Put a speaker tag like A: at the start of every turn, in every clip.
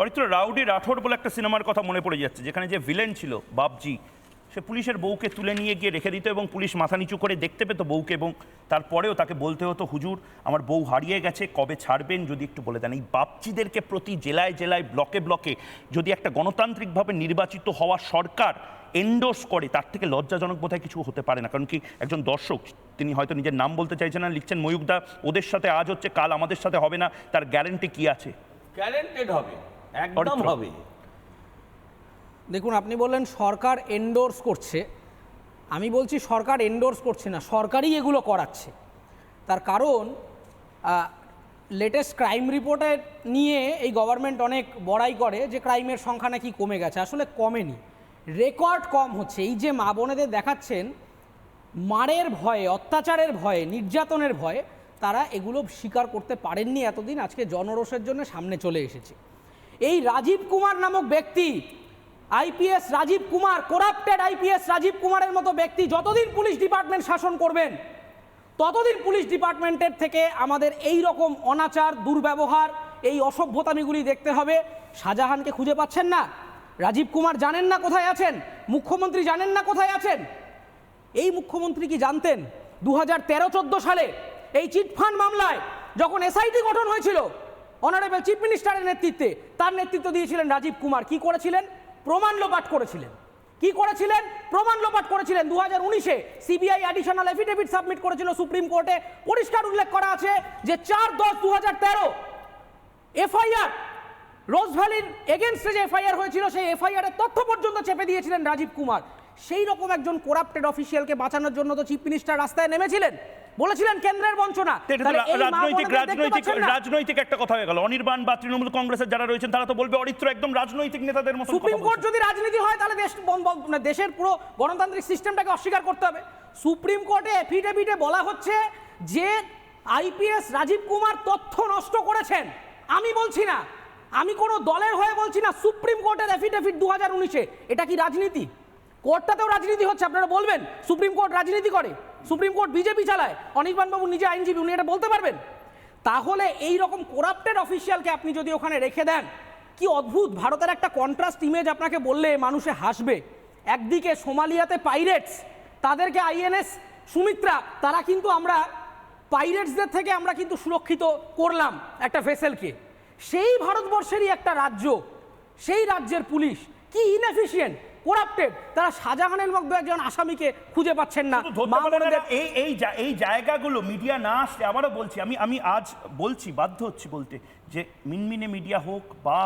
A: Aritra, rowdy Rathore বলে একটা সিনেমার কথা মনে পড়ে যাচ্ছে, যেখানে যে ভিলেন ছিল বাবজি সে পুলিশের বউকে তুলে নিয়ে গিয়ে রেখে দিত এবং পুলিশ মাথা নিচু করে দেখতে পেতো বউকে এবং তারপরেও তাকে বলতে হতো, হুজুর, আমার বউ হারিয়ে গেছে, কবে ছাড়বেন? যদি একটু বলে দেন। এই বাপচিদেরকে প্রতি জেলায় জেলায়, ব্লকে ব্লকে যদি একটা গণতান্ত্রিকভাবে নির্বাচিত হওয়া সরকার এন্ডোর্স করে, তার থেকে লজ্জাজনক বোধহয় কিছু হতে পারে না। কারণ কি, একজন দর্শক, তিনি হয়তো নিজের নাম বলতে চাইছেন না, লিখছেন ময়ূকদা ওদের সাথে আজ হচ্ছে, কাল আমাদের সাথে হবে না, তার গ্যারেন্টি কি আছে?
B: গ্যারেন্টেড হবে। একদম হবে।
C: দেখুন আপনি বললেন সরকার এন্ডোর্স করছে। আমি বলছি সরকার এন্ডোর্স করছে না সরকারই এগুলো করাচ্ছে। তার কারণ লেটেস্ট ক্রাইম রিপোর্টে নিয়ে এই গভর্নমেন্ট অনেক বড়াই করে যে ক্রাইমের সংখ্যা নাকি কমে গেছে। আসলে কমেনি। রেকর্ড কম হচ্ছে। এই যে মা বোনেদের দেখাচ্ছেন মারের ভয়ে অত্যাচারের ভয়ে নির্যাতনের ভয়ে তারা এগুলো স্বীকার করতে পারেননি এতদিন। আজকে জনরোষের জন্য সামনে চলে এসেছে। এই রাজীব কুমার নামক ব্যক্তি IPS Rajiv Kumar corrupted IPS Rajiv কুমারের মতো ব্যক্তি যতদিন পুলিশ ডিপার্টমেন্ট শাসন করবেন, ততদিন পুলিশ ডিপার্টমেন্টের থেকে আমাদের এই রকম অনাচার, দুর্ব্যবহার, এই অসভ্যতামিগুলি দেখতে হবে। শাহজাহানকে খুঁজে পাচ্ছেন না? রাজীব কুমার জানেন না কোথায় আছেন? মুখ্যমন্ত্রী জানেন না কোথায় আছেন? এই মুখ্যমন্ত্রী কি জানতেন? দু হাজার তেরো সালে এই চিটফান্ড মামলায় যখন এসআইটি গঠন হয়েছিল অনারেবল চিফ মিনিস্টারের নেতৃত্বে তার নেতৃত্ব দিয়েছিলেন রাজীব কুমার। কি করেছিলেন? প্রমাণ লোপাট করেছিলেন। কি করেছিলেন? প্রমাণ লোপাট করেছিলেন। দু হাজার উনিশে সিবিআই অ্যাডিশনাল এফিডেভিট সাবমিট করেছিল সুপ্রিম কোর্টে। পরিষ্কার উল্লেখ করা আছে যে চার দশ দু হাজার তেরো এফআইআর রোজ ভ্যালির এগেনস্টে যে এফআইআর হয়েছিল, সেই এফআইআর এর তথ্য পর্যন্ত চেপে দিয়েছিলেন রাজীব কুমার। সেই রকম একজন কোরাপ্টেড অফিসিয়ালকে বাঁচানোর জন্য তো চিফ মিনিস্টার রাস্তায় নেমেছিলেন। বলেছিলেন কেন্দ্রের বঞ্চনা।
A: রাজনৈতিক রাজনৈতিক রাজনৈতিক একটা কথা হয়ে গেল। অনির্বাণ বা তৃণমূল কংগ্রেসের যারা রয়েছেন তারা তো বলবে অরিত্র একদম রাজনৈতিক নেতাদের মতো
C: সুপ্রিম কোর্ট যদি রাজনীতি হয় তাহলে দেশ মানে দেশের পুরো গণতান্ত্রিক সিস্টেমটাকে অস্বীকার করতে হবে। সুপ্রিম কোর্টে এফিডেভিটে বলা হচ্ছে যে আইপিএস রাজীব কুমার তথ্য নষ্ট করেছেন। আমি বলছি না। আমি কোনো দলের হয়ে বলছি না। সুপ্রিম কোর্টের এফিডেভিট দু হাজার উনিশে। এটা কি রাজনীতি? কোর্টটাতেও রাজনীতি হচ্ছে, আপনারা বলবেন? সুপ্রিম কোর্ট রাজনীতি করে, সুপ্রিম কোর্ট বিজেপি চালায় অনির্বাণবাবু নিজে আইনজীবী, উনি এটা বলতে পারবেন? তাহলে এই রকম করাপ্টেড অফিসিয়ালকে আপনি যদি ওখানে রেখে দেন, কি অদ্ভুত, ভারতের একটা কন্ট্রাস্ট ইমেজ আপনাকে বললে মানুষে হাসবে। একদিকে সোমালিয়াতে পাইরেটস তাদেরকে আইএনএস সুমিত্রা, তারা কিন্তু আমরা পাইরেটসদের থেকে আমরা কিন্তু সুরক্ষিত করলাম একটা ভেসেলকে সেই ভারতবর্ষেরই একটা রাজ্য, সেই রাজ্যের পুলিশ, কি ইনএফিসিয়েন্ট করাপ্টেড তারা শাহজাহানের মধ্যে একজন আসামিকে খুঁজে পাচ্ছেন না।
A: এই এই এই জায়গাগুলো মিডিয়া না আসলে আবারও বলছি আমি আমি আজ বলছি বাধ্য হচ্ছি বলতে যে মিনমিনে মিডিয়া হোক বা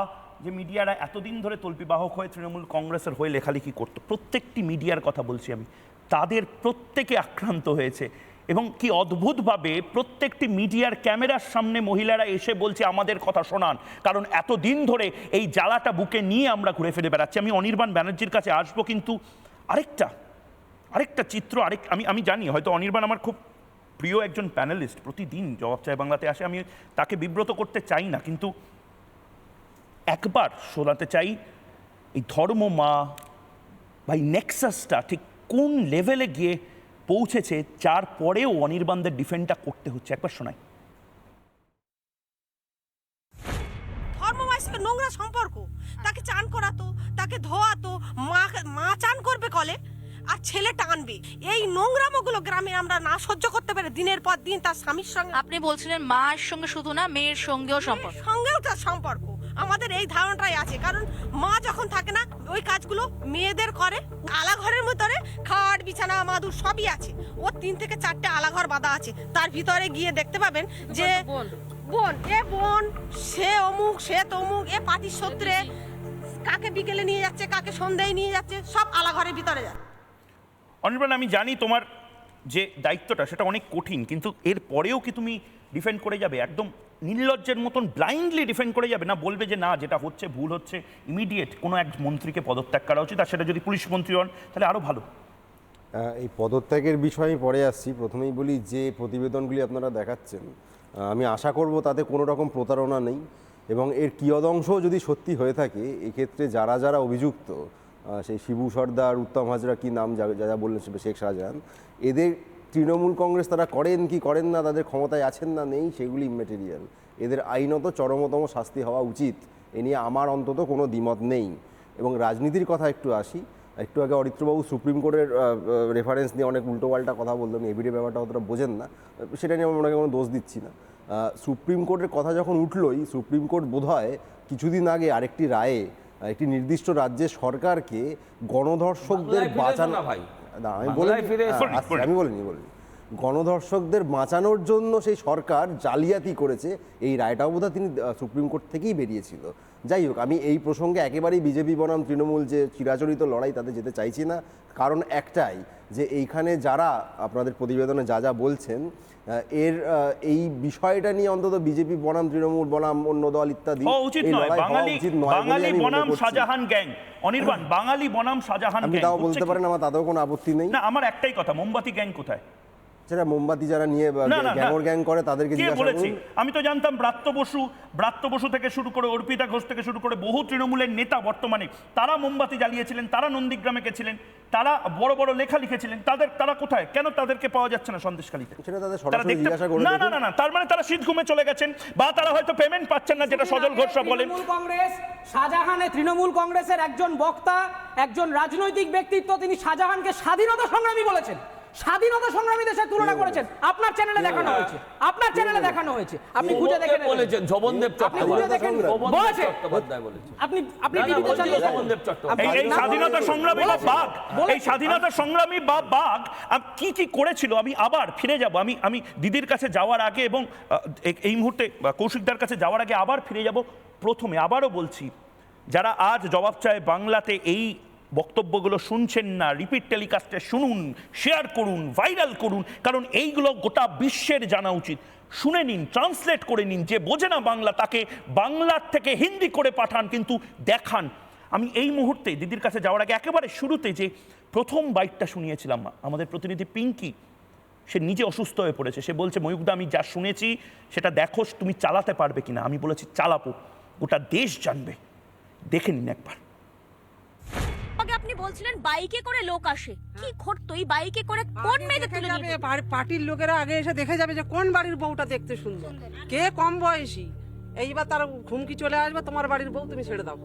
A: যে মিডিয়ারা এতদিন ধরে তল্পিবাহক হয়ে তৃণমূল কংগ্রেসের হয়ে লেখালেখি করতো প্রত্যেকটি মিডিয়ার কথা বলছি আমি। তাদের প্রত্যেকে আক্রান্ত হয়েছে। এবং কি অদ্ভুতভাবে প্রত্যেকটি মিডিয়ার ক্যামেরার সামনে মহিলারা এসে বলছে, আমাদের কথা শোনান। কারণ এত দিন ধরে এই জ্বালাটা বুকে নিয়ে আমরা ঘুরে ফিরে বেড়াচ্ছি। আমি অনির্বাণ ব্যানার্জির কাছে আসব কিন্তু আরেকটা আরেকটা চিত্র, আরেক, আমি আমি জানি, হয়তো অনির্বাণ আমার খুব প্রিয় একজন প্যানেলিস্ট, প্রতিদিন জবাব চায়, বাংলাতে আসে, আমি তাকে বিব্রত করতে চাই না, কিন্তু একবার শোনাতে চাই, এই ধর্ম মা বা এই নেক্সাসটা ঠিক কোন লেভেলে গিয়ে পৌঁছেছে যার পরেও অনির্বাণদের ডিফেন্ডটা করতে হচ্ছে। একবার শোনাই।
D: ধর্মময়ের নোংরা সম্পর্ক। তাকে চান করাতো তাকে ধোয়াতো মা মা চান করবে কলে আর ছেলে টানবে। এই নোংরামোগুলো গ্রামে আমরা না সহ্য করতে পারি দিনের পর দিন তার স্বামীর সঙ্গে
E: আপনি বলছিলেন মায়ের সঙ্গে শুধু না মেয়ের সঙ্গেও সম্পর্ক।
D: সঙ্গেও তার সম্পর্ক। আমাদের এই ধারণাটাই আছে। কারণ মা যখন থাকে না ওই কাজগুলো মেয়েদের করে। আলা ঘরের ভিতরে খাট বিছানা মাদুর সবই আছে। ও তিন থেকে চারটে আলা ঘর বাঁধা আছে। তার ভিতরে গিয়ে দেখতে পাবেন যে বোন। এ বোন সে অমুক সে তমুক এ পাটির সূত্রে কাকে বিকেলে নিয়ে যাচ্ছে কাকে সন্ধ্যায় নিয়ে যাচ্ছে সব আলা ঘরের ভিতরে যাচ্ছে
A: অনির্বাণ আমি জানি তোমার যে দায়িত্বটা সেটা অনেক কঠিন, কিন্তু এর পরেও কি তুমি ডিফেন্ড করে যাবে? একদম নির্লজ্জের মতন ব্লাইন্ডলি ডিফেন্ড করে যাবে না? বলবে যে না, যেটা হচ্ছে ভুল হচ্ছে ইমিডিয়েট কোনো এক মন্ত্রীকে পদত্যাগ করা উচিত, আর সেটা যদি পুলিশ মন্ত্রী হন, তাহলে আরও ভালো।
F: এই পদত্যাগের বিষয়ে আমি পরে আসছি। প্রথমেই বলি যে প্রতিবেদনগুলি আপনারা দেখাচ্ছেন আমি আশা করব তাতে কোনো রকম প্রতারণা নেই, এবং এর কিয়দংশ যদি সত্যি হয়ে থাকে, এক্ষেত্রে যারা যারা অভিযুক্ত সেই শিবু সর্দার, উত্তম হাজরা কি নাম যা যা বললেন শেখ শাহজাহান, এদের তৃণমূল কংগ্রেস তারা করেন কি করেন না, তাদের ক্ষমতায় আছেন না, নেই, সেগুলি ইমেটেরিয়াল এদের আইনত চরমতম শাস্তি হওয়া উচিত, এ নিয়ে আমার অন্তত কোনো দ্বিমত নেই। এবং রাজনীতির কথা একটু আসি, একটু আগে অরিত্রবাবু সুপ্রিম কোর্টের রেফারেন্স নিয়ে অনেক উল্টোপাল্টা কথা বললেন এবিডি ব্যাপারটা অতটা বোঝেন না, সেটা নিয়ে আমি ওনাকে কোনো দোষ দিচ্ছি না। সুপ্রিম কোর্টের কথা যখন উঠলোই, সুপ্রিম কোর্ট বোধহয় কিছুদিন আগে আরেকটি রায়ে একটি নির্দিষ্ট রাজ্যের সরকারকে গণধর্ষকদের বাঁচানো
B: ভাই।
F: আমি বলিনি, আসছি, আমি বলিনি বলিনি। গণধর্ষকদের বাঁচানোর জন্য সেই সরকার জালিয়াতি করেছে এই রায়টা বোধহয় তিনি সুপ্রিম কোর্ট থেকেই বেরিয়েছিল। যাই হোক আমি এই প্রসঙ্গে একেবারেই বিজেপি বনাম তৃণমূল যে চিরাচরিত লড়াই তাতে যেতে চাইছি না। কারণ একটাই যে এইখানে যারা আপনাদের প্রতিবেদনে যা যা বলছেন এর এই বিষয়টা নিয়ে অন্তত বিজেপি বনাম তৃণমূল বনাম অন্য দল ইত্যাদি
A: উচিত নয়। বাঙালি বনাম শাহজাহান গ্যাং। অনির্বাণ বাঙালি বনাম শাহজাহান
F: আপনি তাও বলতে পারেন আমার তাতেও কোনো আপত্তি নেই।
A: না আমার একটাই কথা মোমবাতি গ্যাং কোথায়?
F: সেটা মোমবাতি যারা নিয়ে
A: না, না, না।
F: গ্যাংর গ্যাং করে তাদেরকে
A: কে
F: জিজ্ঞাসা
A: বলেছি? আমি তো জানতাম ব্রাত্য বসু ব্রাত্য বসু থেকে শুরু করে অর্পিতা ঘোষ থেকে শুরু করে বহু তৃণমূলের নেতা বর্তমানে তারা মোমবাতি জ্বালিয়েছিলেন তারা নন্দীগ্রামে গেছিলেন তারা বড় বড় লেখা লিখেছিলেন তাদের তারা কোথায়? কেন তাদেরকে পাওয়া যাচ্ছে না সন্দেশখালীতে?
F: সেটা তাদের সরাসরি জিজ্ঞাসা করে
A: না না না না তার মানে তারা শীত ঘুমে চলে গেছেন বা তারা হয়তো পেমেন্ট পাচ্ছেন না যেটা সজল ঘোষরা বলেন।
C: তৃণমূল কংগ্রেস শাহজাহানে তৃণমূল কংগ্রেসের একজন বক্তা একজন রাজনৈতিক ব্যক্তিত্ব তিনি শাহজাহানকে স্বাধীনতা সংগ্রামী বলেছেন। স্বাধীনতা সংগ্রামীদের সাথে তুলনা করেছেন। আপনার চ্যানেলে দেখানো হয়েছে। আপনার চ্যানেলে দেখানো হয়েছে। আপনি খুঁজে
B: বলেছেন?
C: দেখেন।
B: চট্টোপাধ্যায় বলেছেন।
C: আপনি আপনি
B: চট্টোপাধ্যায়।
A: এই স্বাধীনতা সংগ্রামী বা বাঘ? এই স্বাধীনতা সংগ্রামী বা বাঘ? কি কি করেছিল? আমি আবার ফিরে যাব। আমি আমি দিদির কাছে যাওয়ার আগে এবং এই- মুহূর্তে কৌশিকদার কাছে যাওয়ার আগে আবার ফিরে যাব প্রথমে। আবারও বলছি যারা আজ জবাব চায় বাংলাতে এই বক্তব্যগুলো শুনছেন না রিপিট টেলিকাস্টে শুনুন শেয়ার করুন ভাইরাল করুন, কারণ এইগুলো গোটা বিশ্বের জানা উচিত। শুনে নিন ট্রান্সলেট করে নিন, যে বোঝে না বাংলা, তাকে বাংলার থেকে হিন্দি করে পাঠান, কিন্তু দেখান। আমি এই মুহূর্তে দিদির কাছে যাওয়ার আগে একেবারে শুরুতে যে প্রথম বাইকটা শুনিয়েছিলাম, আমাদের প্রতিনিধি পিঙ্কি, সে নিজে অসুস্থ হয়ে পড়েছে। সে বলছে ময়ূকদা আমি যা শুনেছি, সেটা দেখো তুমি চালাতে পারবে কিনা। আমি বলেছি, চালাবো, গোটা দেশ জানবে। দেখে নিন একবার।
G: আপনি বলছিলেন বাইকে করে লোক আসে। কি ঘটতো? এই বাইকে করে কোন মেয়েদের তুলে
H: যাবে
G: নিয়ে?
H: পার- পার্টির লোকেরা আগে এসে দেখে যাবে যে কোন বাড়ির বউটা দেখতে সুন্দর। কে কম বয়সী? এইবার তার ঘুমকি চলে আসবে তোমার বাড়ির বউ তুমি ছেড়ে দাও।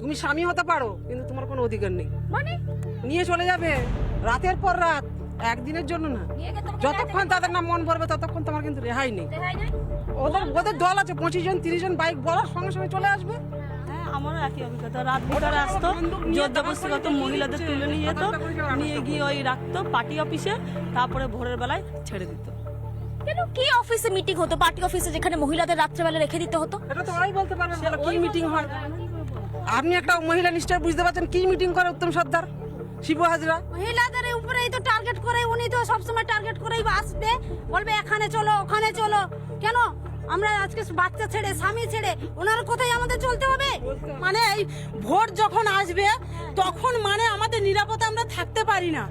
H: তুমি স্বামী হতে পারো কিন্তু তোমার কোনো অধিকার নেই।
G: মানে?
H: নিয়ে চলে যাবে রাতের পর রাত একদিনের জন্য না।
G: নিয়ে গিয়ে তোমাকে
H: যতক্ষণ তাদের নাম মন ভরবে ততক্ষণ তোমার কিন্তু রেহাই নেই।
G: রেহাই নেই?
H: ওদের ওদের দল আছে পঁচিশ জন তিরিশ জন বাইক বলার সঙ্গে সঙ্গে চলে আসবে।
I: হ্যাঁ আমারও একই অভিজ্ঞতা। রাত ভিতরে আসতো জোরজবস্তিগত মহিলাদের তুলে নিয়ে যেত নিয়ে গিয়ে ওই রাখতো পার্টি অফিসে তারপরে ভোরের বেলায় ছেড়ে দিত।
G: কেন? কি অফিসে মিটিং হতো? পার্টি অফিসে যেখানে মহিলাদের রাত্রেবেলা রেখে দিতে হতো?
H: এটা তো ওরাই বলতে পারবে কি মিটিং হয়। আপনি একটা মহিলা নিশ্চয় বুঝতে পারছেন কি মিটিং করে উত্তম সর্দার শিবু হাজরা?
G: মহিলাদের উপরেই তো টার্গেট করে উনি তো সবসময় টার্গেট করেই আসবে। বলবে এখানে চলো ওখানে চলো। কেন? আমরা আজকে বাচ্চা ছেড়ে স্বামী ছেড়ে ওনার কোথায় আমাদের চলতে হবে?
I: মানে এই ভোট যখন আসবে তখন মানে আমাদের নিরাপদে আমরা থাকতে পারি না।